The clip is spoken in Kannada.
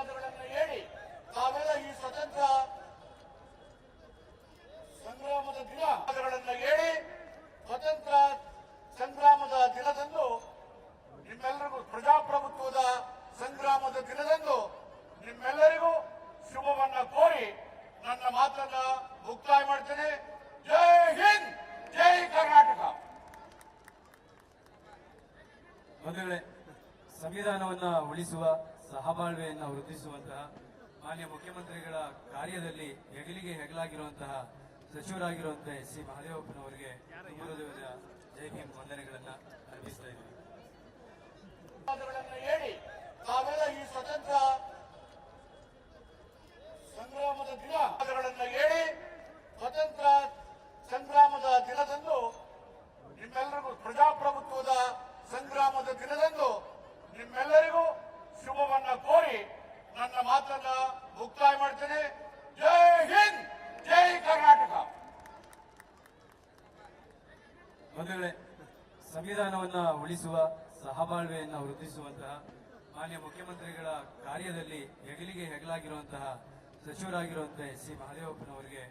ಪದಗಳನ್ನು ಹೇಳಿ ತಾವೆಲ್ಲ ಈ ಸ್ವತಂತ್ರ ಸಂಗ್ರಾಮದ ದಿನಗಳನ್ನು ಹೇಳಿ ಸ್ವತಂತ್ರ ಸಂಗ್ರಾಮದ ದಿನದಂದು ನಿಮ್ಮೆಲ್ಲರಿಗೂ ಪ್ರಜಾಪ್ರಭುತ್ವದ ಸಂಗ್ರಾಮದ ದಿನದಂದು ನಿಮ್ಮೆಲ್ಲರಿಗೂ ಶುಭವನ್ನ ಕೋರಿ ನನ್ನ ಮಾತನ್ನ ಮುಕ್ತಾಯ ಮಾಡ್ತೇನೆ. ಜೈ ಹಿಂದ್, ಜೈ ಕರ್ನಾಟಕ. ಬಂಧುಗಳೇ, ಸಂವಿಧಾನವನ್ನ ಉಳಿಸುವ ಸಹಬಾಳ್ವೆಯನ್ನ ವೃದ್ಧಿಸುವಂತಹ ಮಾನ್ಯ ಮುಖ್ಯಮಂತ್ರಿಗಳ ಕಾರ್ಯದಲ್ಲಿ ಹೆಗಲಿಗೆ ಹೆಗಲಾಗಿರುವಂತಹ ಸಚಿವರಾಗಿರುವಂತಹ ಎಸ್ ಸಿ ಮಹದೇವಪ್ಪನವರಿಗೆ ಹೃದಯದ ಜೈ ಭೀಮ್ ವಂದನೆಗಳನ್ನು ಅರ್ಪಿಸ್ತಾ ಇದ್ದೀವಿ ತಾವೆಲ್ಲ ಈ ಸ್ವತಂತ್ರ ಸಂಗ್ರಾಮದ ದಿನ. ಹೇಳಿ, ಸ್ವತಂತ್ರ ಸಂಗ್ರಾಮದ ದಿನದಂದು ನಿಮ್ಮೆಲ್ಲರಿಗೂ ಪ್ರಜಾಪ್ರಭುತ್ವದ ಸಂಗ್ರಾಮದ ದಿನದಂದು ನಿಮ್ಮೆಲ್ಲರಿಗೂ ಶುಭವನ್ನ ಕೋರಿ ನನ್ನ ಮಾತನ್ನ ಮುಕ್ತಾಯ ಮಾಡ್ತೇನೆ. ಜೈ ಹಿಂದ್ ಜೈ ಕರ್ನಾಟಕ. ಬಂಧುಗಳೇ ಸಂವಿಧಾನವನ್ನ ಉಳಿಸುವ ಸಹಬಾಳ್ವೆಯನ್ನ ವೃದ್ಧಿಸುವಂತಹ ಮಾನ್ಯ ಮುಖ್ಯಮಂತ್ರಿಗಳ ಕಾರ್ಯದಲ್ಲಿ ಹೆಗಲಿಗೆ ಹೆಗಲಾಗಿರುವಂತಹ ಸಚಿವರಾಗಿರುವಂತಹ ಎಸ್ ಸಿ ಮಹದೇವಪ್ಪನವರಿಗೆ